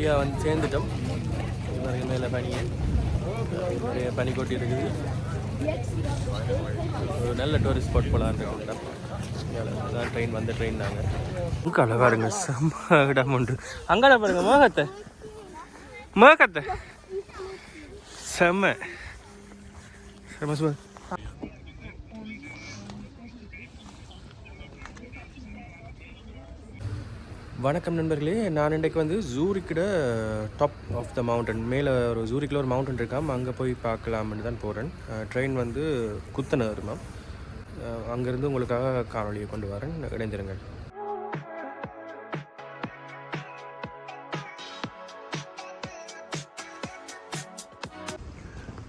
வழியாக வந்து சேர்ந்துட்டோம். நிறைய மேலே பனியை. நிறைய பனி கொட்டி இருக்குது. ஒரு நல்ல டூரிஸ்ட் ஸ்பாட் போலாம் இருக்கோம் அதான் ட்ரெயின் வந்த ட்ரெயின் தாங்க. அங்கால பாருங்க செம்ம இடம் உண்டு அங்கால பாருங்க மோகத்தை. மோகத்தை. செம்ம. செம்ம சும்மா. வணக்கம் நண்பர்களே. நான் இன்றைக்கு வந்து ஜூரிக்கிட டாப் ஆஃப் த மவுண்டன் மேலே ஒரு ஜூரிக்கில் ஒரு மவுண்டன் இருக்காம் அங்கே போய் பார்க்கலாம்னு தான் போகிறேன் ட்ரெயின் வந்து குத்தனை வருமாம் அங்கேருந்து உங்களுக்காக காணொலியை கொண்டு வரேன். இணைந்திருங்கள்.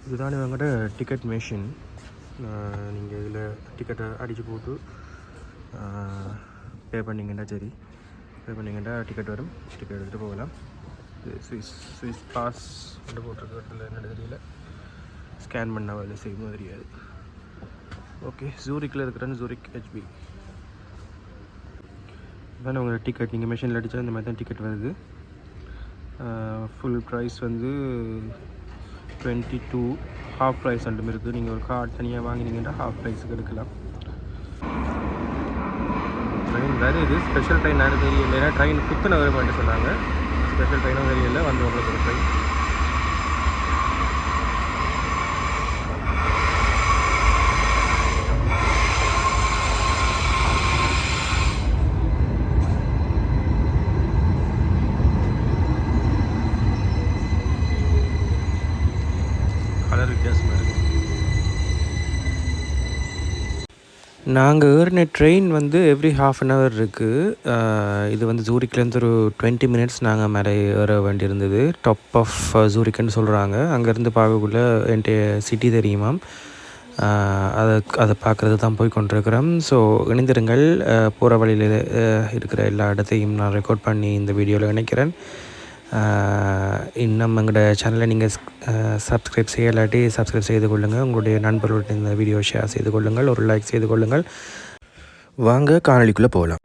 இதுதான் இவங்ககிட்ட டிக்கெட் மிஷின் நீங்கள் இதில் டிக்கெட்டை அடித்து போட்டு பே பண்ணிங்கன்னா சரி. பே பண்ணிங்கன்னா டிக்கெட் வரும். டிக்கெட் எடுத்துகிட்டு போகலாம். இது சுவிஸ் சுவிஸ் பாஸ் கொண்டு போட்டிருக்கிறதுல என்னென்னு தெரியல. ஸ்கேன் பண்ண வேலை செய்யணும் தெரியாது ஓகே ஜூரிக்கில் இருக்கிறேன்னு ஜூரிக் ஹெச்பி இதான் உங்கள் டிக்கெட் நீங்கள் மிஷினில் அடித்தா இந்த மாதிரி தான் டிக்கெட் வருது. ஃபுல் ப்ரைஸ் வந்து டுவெண்ட்டி டூ ஹாஃப் ப்ரைஸ் ரெண்டும் இருக்குது. நீங்கள் ஒரு கார்டு தனியாக வாங்கினீங்கன்னா ஹாஃப் ப்ரைஸுக்கு எடுக்கலாம். ட்ரெயின் இது ஸ்பெஷல் ட்ரெயின் யாரும் தெரியல ஏன்னா ட்ரெயின் குத்தனை வருமாட்டு சொன்னாங்க. ஸ்பெஷல் ட்ரெயினும் தெரியல வந்து உங்களுக்கு ஒரு ட்ரெயின் நாங்கள் ஏறின ட்ரெயின் வந்து எவ்ரி ஹாஃப் அன் ஹவர் இருக்குது இது வந்து ஜூரிக்லேருந்து ஒரு டுவெண்ட்டி மினிட்ஸ் நாங்கள் மேலே ஏற வேண்டியிருந்தது. டாப் ஆஃப் ஜூரிக்குன்னு சொல்கிறாங்க அங்கேருந்து பார்க்கக்குள்ள என்கிட்ட சிட்டி தெரியுமாம் அதை அதை பார்க்குறது தான் போய் கொண்டிருக்கிறோம். ஸோ இணைந்திருங்கள். போகிற வழியில் இருக்கிற எல்லா இடத்தையும் நான் ரெக்கார்ட் பண்ணி இந்த வீடியோவில் இணைக்கிறேன். இன்னும் எங்களோட சேனலை நீங்கள் சப்ஸ்கிரைப் செய்யலாட்டி சப்ஸ்கிரைப் செய்து கொள்ளுங்கள் உங்களுடைய நண்பர்களுடைய இந்த வீடியோ ஷேர் செய்து கொள்ளுங்கள். ஒரு லைக் செய்து கொள்ளுங்கள். வாங்க காணொலிக்குள்ளே போகலாம்.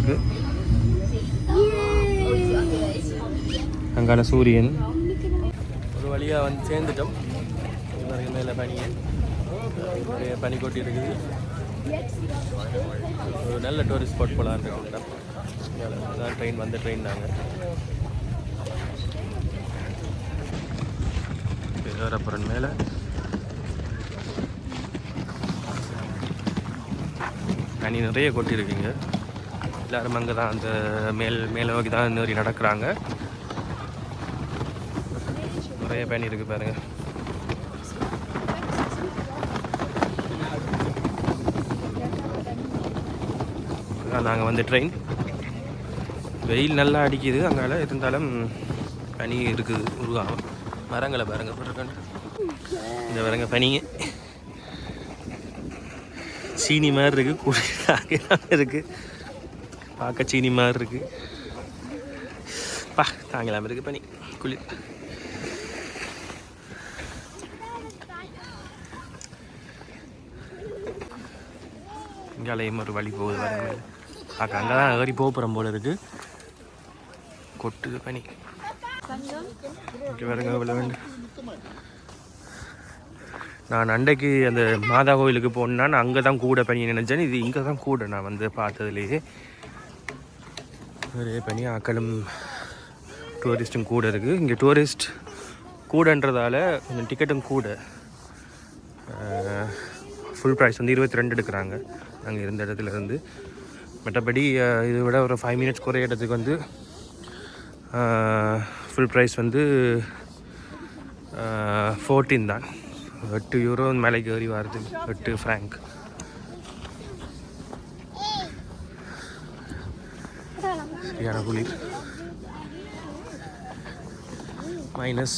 இருக்குது அங்கான சூரியன். ஒரு வழியாக வந்து சேர்ந்துட்டோம். இவருக்கு மேலே பனியை நிறைய பனி கொட்டி இருக்குது ஒரு நல்ல டூரிஸ்ட் ஸ்பாட் போல இருக்குங்கடா அதான் ட்ரெயின் வந்த ட்ரெயின் நாங்கள் அப்புறம் மேலே. பனி நிறைய கொட்டியிருக்குங்க. எல்லாரும் அங்கே தான் அந்த மேல் மேலே நோக்கி தான் நேரி நடக்கிறாங்க. நிறைய பனி இருக்குது பாருங்கள் நாங்கள் வந்து ட்ரெயின் வெயில் நல்லா அடிக்குது அங்கால இருந்தாலும் பனி இருக்குது உருவாகும் மரங்களை பாருங்க போட்டிருக்கேன் இந்த பாருங்க பனிங்க சீனி மாதிரி இருக்குது குளிராக இருக்குது பார்க்க சீனி மாதிரி இருக்கு. பா தாங்கலாம இருக்கு பனி. குளிர் இங்காலையும் ஒரு வழி போகுது வர மேலே பார்க்க அங்கே தான் ஏறி போகிறோம் போல இருக்கு. கொட்டுது பனி. இங்கே பாருங்க வேண்டும் நான் அண்டைக்கு அந்த மாதா கோயிலுக்கு போனேன்னா நான் அங்கே தான் கூட பனி நினைச்சேன். இது இங்கே தான் கூட நான் வந்து பார்த்ததுலேயே. ஒரே பனி ஆக்களும் டூரிஸ்ட்டும் கூட இருக்குது இங்கே டூரிஸ்ட் கூடன்றதால கொஞ்சம் டிக்கெட்டும் கூட. ஃபுல் ப்ரைஸ் வந்து இருபத்தி ரெண்டு எடுக்கிறாங்க. நாங்கள் இருந்த இடத்துலேருந்து மற்றபடி இதை விட ஒரு ஃபைவ் மினிட்ஸ் குறைய இடத்துக்கு வந்து ஃபுல் ப்ரைஸ் வந்து ஃபோர்டீன் தான். எட்டு யூரோ மேலே ஏறி வருது எட்டு ஃப்ராங்க் சரியான குளிர் மைனஸ்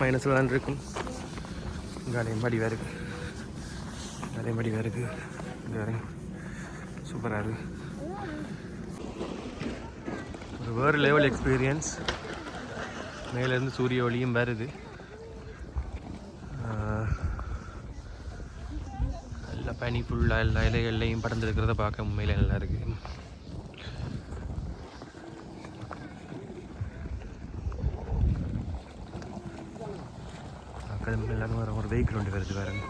மைனஸில் தான் இருக்கும். காலையும் படி வேறு. காலையும் படி வேறு. இங்கே வேறு. சூப்பராக இருக்குது ஒரு வேறு லெவல் எக்ஸ்பீரியன்ஸ் மேலேருந்து சூரிய ஒளியும் வருது. நல்ல பனி ஃபுல்லாக எல்லா இலைகள்லையும் படர்ந்துருக்கிறத பார்க்க உண்மையில நல்லா இருக்குது எல்லாரும் வர ஒரு வெஹிக்கிள் ஒன்று வருது பாருங்க.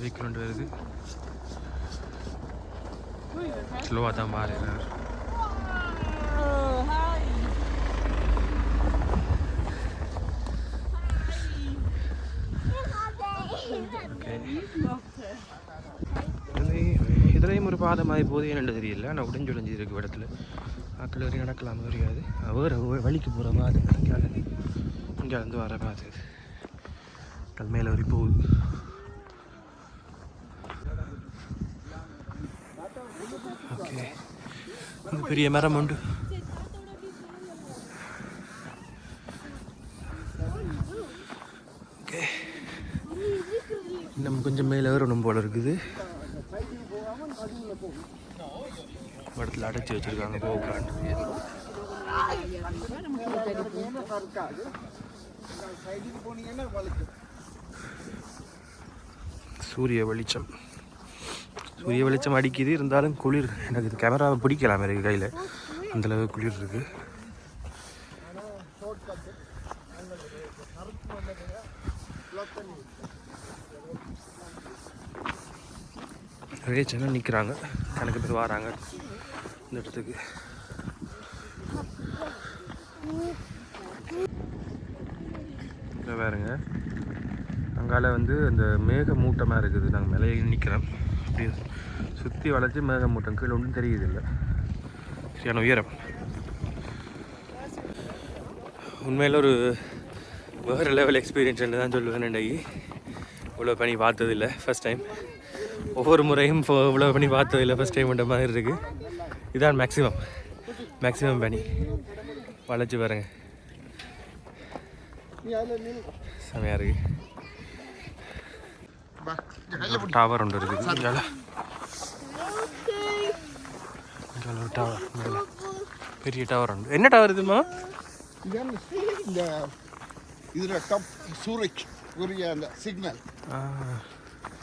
வெஹிக்கிள் ஒன்று வருது. ஸ்லோவாக தான் மாறினார் இதுலேயும் ஒரு பாதை மாதிரி போதே என்னன்னு தெரியல. ஆனால் உடஞ்சு உடஞ்சி இருக்கு இடத்துல ஆக்கள் வரையும் நடக்கலாம் தெரியாது. வேறு வழிக்கு போகிற மாதிரி. இங்கே இங்கே வந்து வர அது மேலே வரி போகுது ஓகே. இங்க பெரிய மரம் உண்டு. ஓகே. இன்னும் கொஞ்சம் மேலே ஏறணும் போல இருக்குது. இடத்துல அடைச்சி வச்சிருக்காங்க போகலான்னு சூரிய வெளிச்சம். சூரிய வெளிச்சம் அடிக்குது இருந்தாலும் குளிர். எனக்கு இது கேமராவை பிடிக்கலாம் இருக்கு கையில். அந்தளவு குளிர் இருக்கு. நிறைய ஜனம் நிற்கிறாங்க கணக்கு பேர் வராங்க. இந்த இடத்துக்கு. இங்க பாருங்க. அங்கால வந்து அந்த மேக மூட்டமாக இருக்குது. நாங்கள் மேலே நிற்கிறோம் அப்படியே சுற்றி வளைச்சி மேக மூட்டம். கீழே ஒன்றும் தெரியுது இல்லை சரியான உயரம். உண்மையில் ஒரு வேறு லெவல் எக்ஸ்பீரியன்ஸ் தான் சொல்லுவேன் இன்றைக்கு இவ்வளோ பண்ணி பார்த்ததில்லை ஃபஸ்ட் டைம் ஒவ்வொரு முறையும் இப்போ இவ்வளோ பண்ணி பார்த்ததில்லை ஃபஸ்ட் டைம் பண்ணுற மாதிரி இருக்குது இதான் மேக்ஸிமம் மேக்ஸிமம் பனி வளைச்சி பாருங்கள் செமையாக இருக்குது டவர் ஒன்று இருக்குது. இங்கால. இங்கால ஒரு டவர் பெரிய டவர் உண்டு என்ன டவர் இதுமா இந்த இதில் டாப் சூரஜ் உரிய அந்த சிக்னல்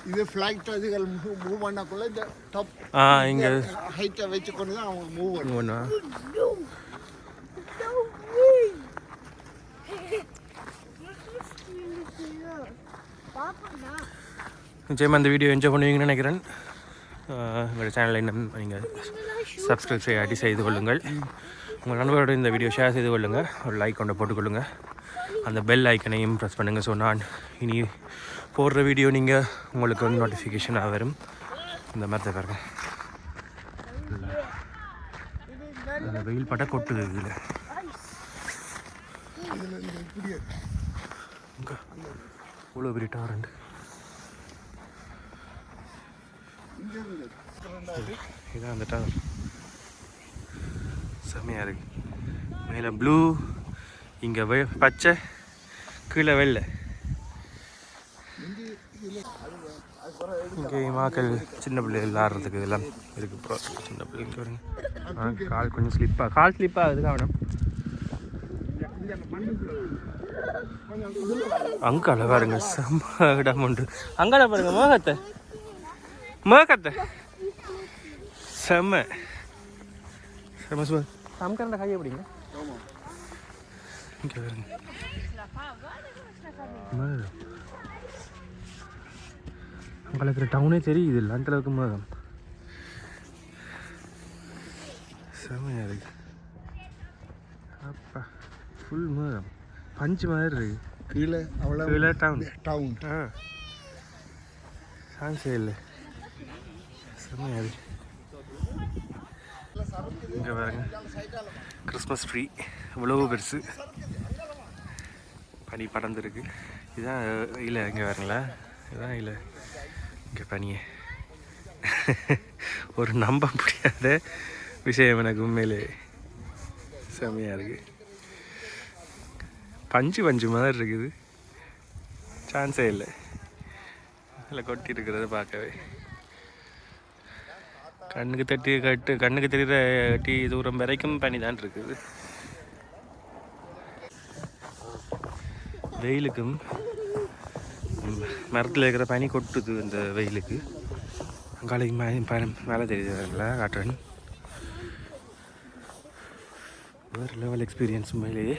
இது ஃப்ளைட் அதுகள் மூவ் பண்ணக்குள்ள இந்த டாப் ஆ இங்கே. ஹைட்டை வச்சு கொண்டு தான் அவங்க மூவ் பண்ணும் நிச்சயமாக அந்த வீடியோ என்ஜாய் பண்ணுவீங்கன்னு நினைக்கிறேன். ஆஹ் சேனலை இன்னும் நீங்கள் சப்ஸ்கிரைப் அடி செய்து கொள்ளுங்கள். உங்கள் நண்பரோட இந்த வீடியோ ஷேர் செய்து கொள்ளுங்கள் ஒரு லைக் கொண்டு போட்டுக்கொள்ளுங்கள் அந்த பெல் ஐக்கனையும் ப்ரெஸ் பண்ணுங்கள் ஸோ நான் இனி போடுற வீடியோ நீங்கள் உங்களுக்கு வந்து நோட்டிஃபிகேஷனாக வரும். இந்த மாதிரி தான் பாருங்க. அந்த வெயில் பட்ட கொட்டுது இதில். இவ்வளோ பெரிய டாரண்ட் இங்கே இருந்து இதான் அந்த டவர் செம்மையாக இருக்கு. மேலே ப்ளூ இங்கே வெ பச்சை கீழே வெள்ளை. இங்கே மாக்கள் சின்ன பிள்ளைகள் விளாட்றதுக்கு இதெல்லாம் இருக்கு ப்ரோ சின்ன பிள்ளைங்க வருங்க கால் கொஞ்சம் ஸ்லிப்பாக கால் ஸ்லிப்பாக ஆகுது மேடம் இங்கே அங்கால பாருங்க செம்ம இடம் உண்டு. அங்கால பாருங்க மோகத்தை. மேகத்தை செம்ம. செம்ம சுவர் சம்கரண்ட கையை பிடிங்க ஆமாம் இங்கே அங்கே இருக்கிற டவுனே தெரியுது இல்லை அந்த அளவுக்கு மேகம். செம்மையாக இருக்கு. அப்பா ஃபுல் மேகம். பஞ்சு மாதிரி இருக்கு. கீழே அவ்வளோ கீழே டவுன் டவுன் ஆ. சான்ஸே இல்லை. செம்மையாக இங்கே பாருங்க. கிறிஸ்மஸ் ட்ரீ இவ்வளவு பெருசு. பனி படர்ந்துருக்கு. இதுதான் இல்லை இங்கே வரங்களா இதுதான் இல்லை இங்கே பனியே. ஒரு நம்ப முடியாத விஷயம் எனக்கு உண்மையிலே. செம்மையாக இருக்குது பஞ்சு பஞ்சு மாதிரி இருக்குது. சான்ஸே இல்லை. அதில் கொட்டி இருக்கிறத பார்க்கவே. கண்ணுக்கு தட்டி கட்டு கண்ணுக்கு தெரிகிற டீ தூரம் வரைக்கும் பனி தான் இருக்குது. வெயிலுக்கும் மரத்தில் இருக்கிற பனி கொட்டுது இந்த வெயிலுக்கு. அங்காலைக்கு மே மேலே தெரியுதுல காட்டுறேன் வேறு லெவல் எக்ஸ்பீரியன்ஸ் மேலேயே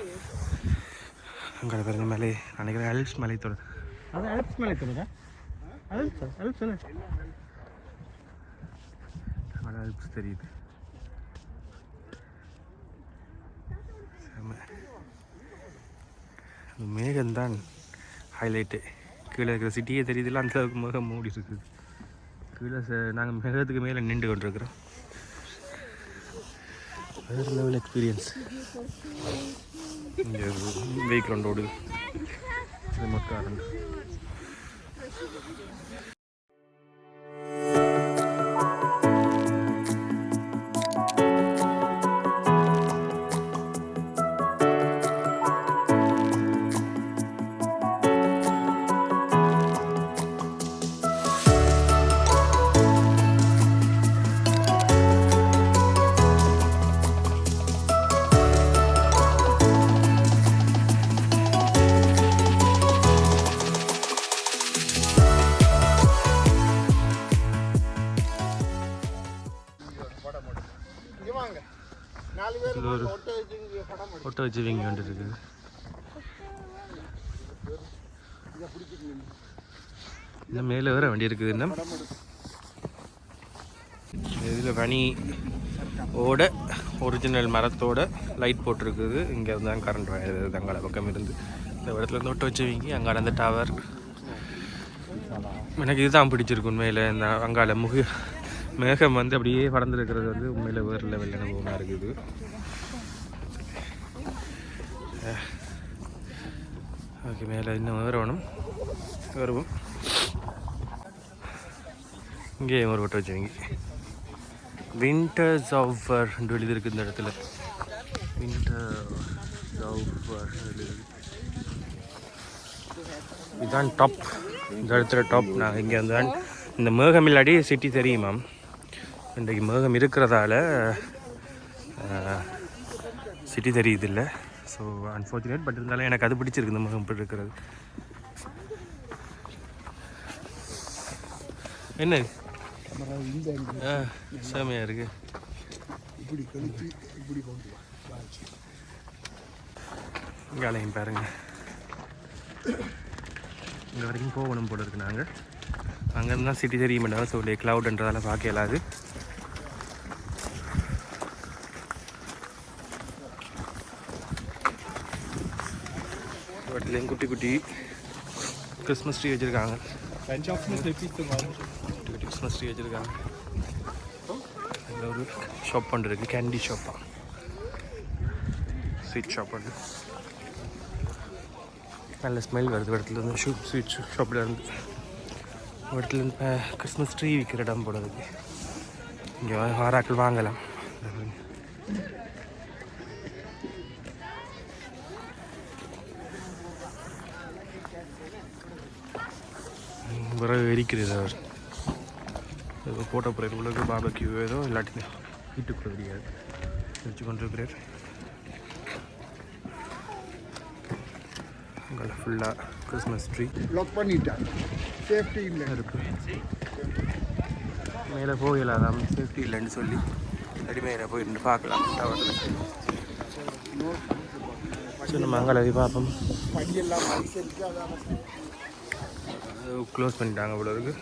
அங்கே பாருங்க மலை நினைக்கிறேன் அல்ப்ஸ் மலை தொடர் அது அல்ப்ஸ் மலை தொடரா அல்ப்ஸ் அல்ப்ஸ் ஆல்ப்ஸ் தெரியுது செம. மேகம்தான் ஹைலைட்டு கீழே இருக்கிற சிட்டியே தெரியுதுல அந்த அளவுக்கு மேகம் மூடி இருக்குது. கீழே நாங்கள் மேகத்துக்கு மேலே நின்று கொண்டிருக்கிறோம். வேறு லெவல் எக்ஸ்பீரியன்ஸ் இங்கே பேக்ரவுண்ட் ஓடுது. ரிமோட் படம் வச்சு வீங்க வந்துட்டு இன்னும் மேலே வர வண்டி இருக்குது இன்னும். இதில் பனி ஓட ஒரிஜினல் மரத்தோட லைட் போட்டிருக்குது. இங்கே தான் கரண்ட் வயது அங்கால பக்கம் இருந்து. இந்த இடத்துல இருந்து ஒட்ட வச்சு வீங்கி அங்கால அந்த டவர் எனக்கு இதுதான் பிடிச்சிருக்கு உண்மையில். இந்த அங்கால முக மேகம் வந்து அப்படியே பறந்துருக்கிறது வந்து உண்மையில் வேறு லெவல் அனுபவமாக இருக்குது. ஓகே மேலே இன்னும் வரணும் வருவோம் இங்கேயும் ஒரு விட்டு வச்சுருங்க வீங்கி விண்டர்ஸ் ஆஃபர் எழுதியிருக்கு இந்த இடத்துல விண்டர் ஆஃபர் இதுதான் டாப் இந்த இடத்துல டாப் நாங்கள் இங்கே வந்து தான் இந்த மேகம் இல்லாடி சிட்டி தெரியும் மேம் இன்றைக்கு மேகம் இருக்கிறதால சிட்டி தெரியுது இல்லை ஸோ அன்ஃபார்ச்சுனேட் பட் இருந்தாலும் எனக்கு அது பிடிச்சிருக்கு இந்த மேகம் இப்படி இருக்கிறது. என்ன செமையாக இருக்கு. இப்படி கழிச்சு இப்படி கொண்டு வா. வாட்ச் இங்காலையும் பாருங்க. இங்கே வரைக்கும் போகணும் போல இருக்கு நாங்கள் அங்கேருந்து தான் சிட்டி தெரிய மாட்டாங்க ஸோ க்ளவுட்ன்றதால பார்க்க இயலாது. வீட்டிலையும் குட்டி குட்டி கிறிஸ்மஸ் ட்ரீ வச்சுருக்காங்க குட்டி குட்டி கிறிஸ்மஸ் ட்ரீ வச்சுருக்காங்க இதில் ஒரு ஷாப் ஒன்று இருக்குது கேண்டி ஷாப்பா ஸ்வீட் ஷாப் ஒன்று நல்ல ஸ்மெல் வருது இடத்துல இருந்து ஷூ ஸ்வீட் ஷாப்பில் இருந்து இடத்துல இருந்து இப்போ கிறிஸ்மஸ் ட்ரீ விற்கிற இடம் போல இருக்கு இங்கே வாராக்கள் வாங்கலாம் விறகு எரிக்கிறது அவர் ஏதோ போட்ட போகிறார் உலக பாபக்யூ ஏதோ இல்லாட்டி வீட்டுக்குள்ள தெரியாது எரிச்சு கொண்டிருக்கிறார். அங்கே ஃபுல்லாக கிறிஸ்மஸ் ட்ரீ லாக் பண்ணிட்டாங்க சேஃப்டி இல்லை. இருக்கு மேலே போகலாம் சேஃப்டி இல்லைன்னு சொல்லி அடி மேலே போய் நின்று பார்க்கலாம். டவரில் சரி நம்ம அங்கே பார்ப்போம் படியெல்லாம் அதான் க்ளோஸ் பண்ணிட்டாங்க இவ்வளோ இருக்குது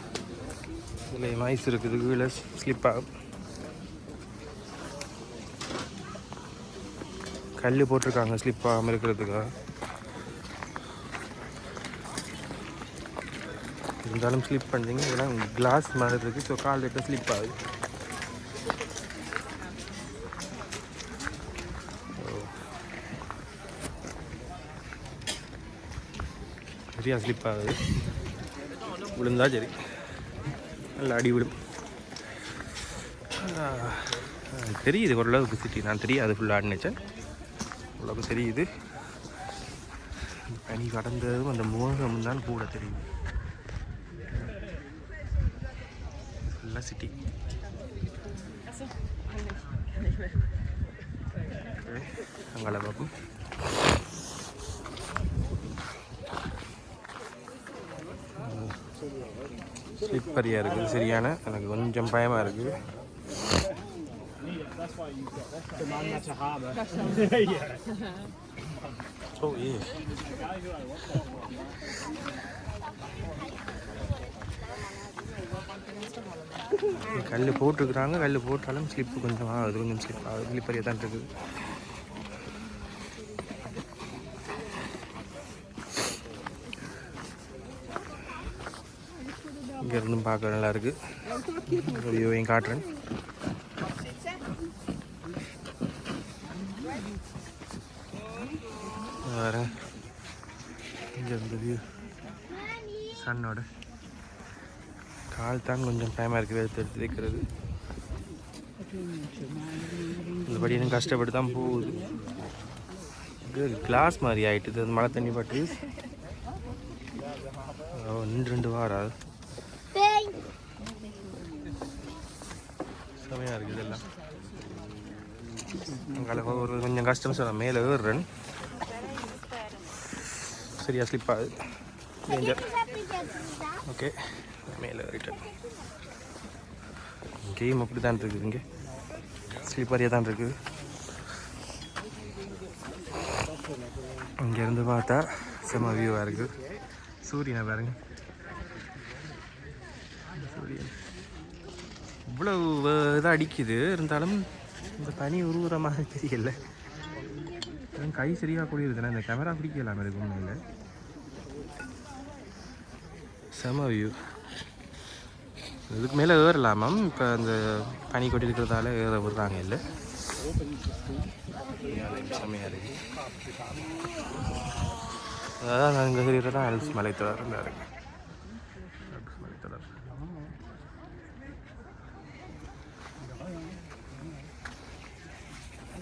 இதில் மைஸ் இருக்குது கீழே ஸ்லிப் ஆகும். கல் போட்டிருக்காங்க ஸ்லிப் ஆகாமல் இருக்கிறதுக்காக இருந்தாலும் ஸ்லிப் பண்ணுறீங்க இதெல்லாம் கிளாஸ் மாதிரி இருக்குது ஸோ கால் லிட்டர் ஸ்லிப் ஆகுது. நிறையா ஸ்லிப் ஆகுது. விழுந்தா சரி. நல்லா அடி விடும். தெரியுது ஓரளவுக்கு சிட்டி. நான் தெரியாது ஃபுல்லாக நினச்சேன். ஓரளவுக்கு தெரியுது. பனி கடந்ததும் அந்த மோகம் தான் கூட தெரியுது. ஃபுல்லாக சிட்டி. அங்கே பார்ப்போம் சரியாக இருக்குது சரியான? எனக்கு கொஞ்சம் பயமாக இருக்குது. கல் போட்டுருக்குறாங்க கல் போட்டாலும் ஸ்லிப்பு கொஞ்சம் ஆகுது கொஞ்சம் ஸ்லிப் ஆகுது ஸ்லிப்பரியாக தான் இருக்குது. இங்கேருந்து பார்க்க நல்லா இருக்குது வியூவையும் காட்டுறேன். வேற இங்கேருந்து வியூ சன்னோட. கால் தான் கொஞ்சம் டைமாக இருக்குது எடுத்து எடுத்து வைக்கிறது. இந்தபடி எனக்கு கஷ்டப்பட்டு தான் போகுது. கிளாஸ் மாதிரி ஆகிட்டு அது மழை தண்ணி பட்டு. ரெண்டு ரெண்டு வாரம் செமையாக இருக்குது இதெல்லாம். அங்கே ஒரு கொஞ்சம் கஷ்டம் சொல்ல மேலே ஏறுறேன். சரியா ஸ்லிப் ஆகுது. டேஞ்சர் ஓகே மேலே ஏறிட்டேன். கேம் அப்படி தான் இருக்குது இங்கே. ஸ்லிப்பரியாக தான் இருக்குது. இங்கேருந்து பார்த்தா செம வியூவாக இருக்குது. சூரியனை பாருங்க. சூரியன். அவ்வளோ இதாக அடிக்குது. இருந்தாலும் இந்த பனி உருவுற மாதிரி தெரியல. என் கை சரியாக கூடியிருதுன்னா இந்த கேமரா பிடிக்கலாம இருக்கு உண்மையில். செம வியூ இதுக்கு மேலே ஏறலாமாம் இப்போ அந்த பனி கொட்டி இருக்கிறதால ஏற விடுறாங்க இல்லை. செம்மையாக இருக்கு. அதான் நான் இங்கே தான் அல்ஸ் மலைத்தொடர். இருக்கு.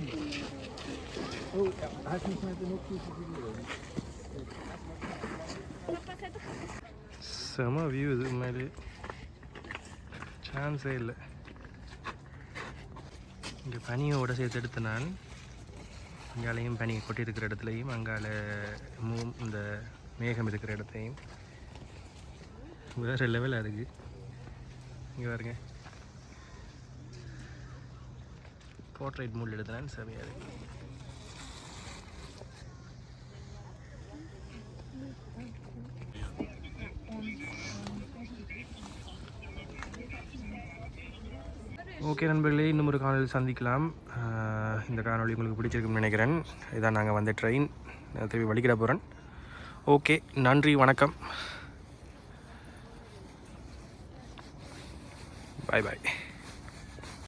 Oh, செம வியூ இது உண்மையிலே சான்ஸே இல்லை. இங்கே பனியோட சேர்த்து எடுத்த நான் அங்காலையும் பனி கொட்டி இருக்கிற இடத்துலையும் அங்கால மூ இந்த மேகம் இருக்கிற இடத்தையும். வேறு லெவலாக இருக்குது இங்கே பாருங்க. போர்ட்ரைட் மூல் எடுத்தனான் செமையாக இருக்கு ஓகே நண்பர்களே இன்னும் ஒரு காணொலி சந்திக்கலாம். இந்த காணொளி உங்களுக்கு பிடிச்சிருக்குன்னு நினைக்கிறேன். இதான் நாங்கள் வந்த ட்ரெயின் திரும்பி வலிக்கிட போகிறேன் ஓகே நன்றி வணக்கம். பாய் பாய்